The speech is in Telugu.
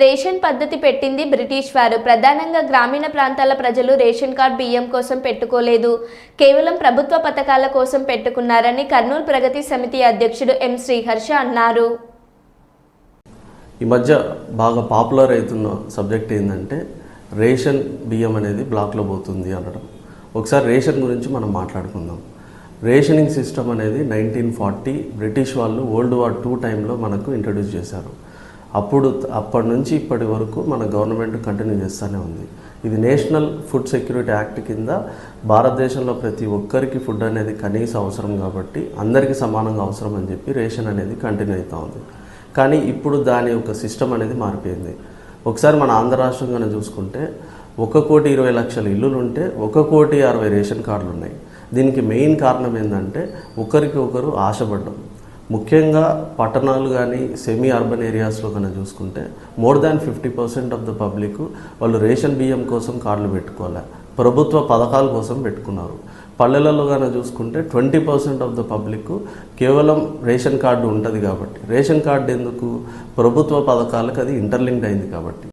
రేషన్ పద్ధతి పెట్టింది బ్రిటిష్ వారు. ప్రధానంగా గ్రామీణ ప్రాంతాల ప్రజలు రేషన్ కార్డ్ బియ్యం కోసం పెట్టుకోలేదు. కేవలం ప్రభుత్వ పథకాల కోసం పెట్టుకున్నారని కర్నూలు ప్రగతి సమితి అధ్యక్షుడు ఎం శ్రీహర్ష అన్నారు. ఈ మధ్య బాగా పాపులర్ అవుతున్న సబ్జెక్ట్ ఏంటంటే రేషన్ బియ్యం అనేది బ్లాక్లో పోతుంది అనడం. ఒకసారి రేషన్ గురించి మనం మాట్లాడుకుందాం. రేషనింగ్ సిస్టమ్ అనేది నైన్టీన్ ఫార్టీ బ్రిటిష్ వాళ్ళు వరల్డ్ వార్ టూ టైంలో మనకు ఇంట్రడ్యూస్ చేశారు. అప్పుడు అప్పటి నుంచి ఇప్పటి వరకు మన గవర్నమెంట్ కంటిన్యూ చేస్తూనే ఉంది. ఇది నేషనల్ ఫుడ్ సెక్యూరిటీ యాక్ట్ కింద భారతదేశంలో ప్రతి ఒక్కరికి ఫుడ్ అనేది కనీస అవసరం కాబట్టి అందరికీ సమానంగా అవసరం అని చెప్పి రేషన్ అనేది కంటిన్యూ అవుతూ ఉంది. కానీ ఇప్పుడు దాని యొక్క సిస్టమ్ అనేది మారిపోయింది. ఒకసారి మన ఆంధ్ర రాష్ట్రం చూసుకుంటే ఒక కోటి ఇరవై లక్షల ఇల్లులు ఉంటే ఒక కోటి అరవై రేషన్ కార్డులు ఉన్నాయి. దీనికి మెయిన్ కారణం ఏంటంటే ఒకరికి ఒకరు ఆశపడ్డం. ముఖ్యంగా పట్టణాలు కానీ సెమీ అర్బన్ ఏరియాస్లో కనుక చూసుకుంటే more than fifty percent of the public వాళ్ళు రేషన్ బియ్యం కోసం కార్డులు పెట్టుకోలే ప్రభుత్వ పథకాల కోసం పెట్టుకున్నారు. పల్లెలలో కనుక చూసుకుంటే twenty percent of the public కేవలం రేషన్ కార్డు ఉంటుంది కాబట్టి. రేషన్ కార్డు ఎందుకు? ప్రభుత్వ పథకాలకు అది ఇంటర్లింక్డ్ అయింది కాబట్టి.